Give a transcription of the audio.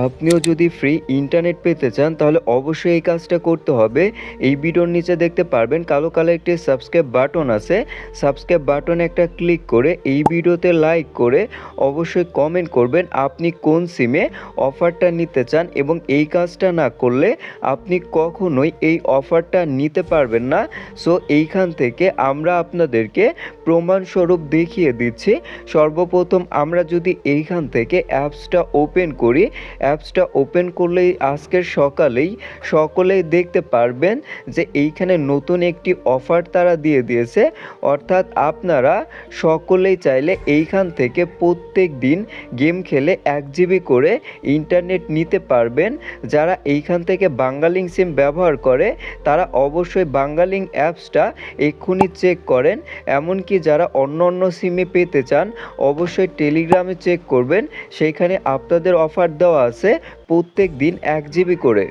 আপনিও যদি free internet পেতে চান, তাহলে অবশ্যই এই কাজটা করতে হবে। এই ভিডিওর নিচে দেখতে পারবেন কালো কালো একটি সাবস্ক্রাইব বাটন আছে। সাবস্ক্রাইব বাটনে একটা ক্লিক করে এই ভিডিওতে লাইক করে অবশ্যই কমেন্ট করবেন আপনি কোন সিমে অফারটা নিতে চান এবং এই কাজটা না করলে আপনি কখনোই এই অফারটা নিতে পারবেন না। সো এইখান থেকে আমরা আপনাদেরকে প্রমাণস্বরূপ দেখিয়ে দিচ্ছি। সর্বপ্রথম আমরা যদি এইখান থেকে অ্যাপসটা ওপেন করি অ্যাপসটা ওপেন করলেই আজকের সকালেই সকলেই দেখতে পারবেন যে এইখানে নতুন একটি অফার তারা দিয়ে দিয়েছে। অর্থাৎ আপনারা সকলেই চাইলে এইখান থেকে প্রত্যেক দিন গেম খেলে এক জিবি করে ইন্টারনেট নিতে পারবেন। যারা এইখান থেকে বাঙ্গালিং সিম ব্যবহার করে, তারা অবশ্যই বাঙ্গালিং অ্যাপসটা এক্ষুনি চেক করেন। এমনকি যারা অন্য অন্য সিমে পেতে চান, অবশ্যই টেলিগ্রামে চেক করবেন। সেইখানে আপনাদের অফার দেওয়া আছে প্রত্যেক দিন এক জিবি করে।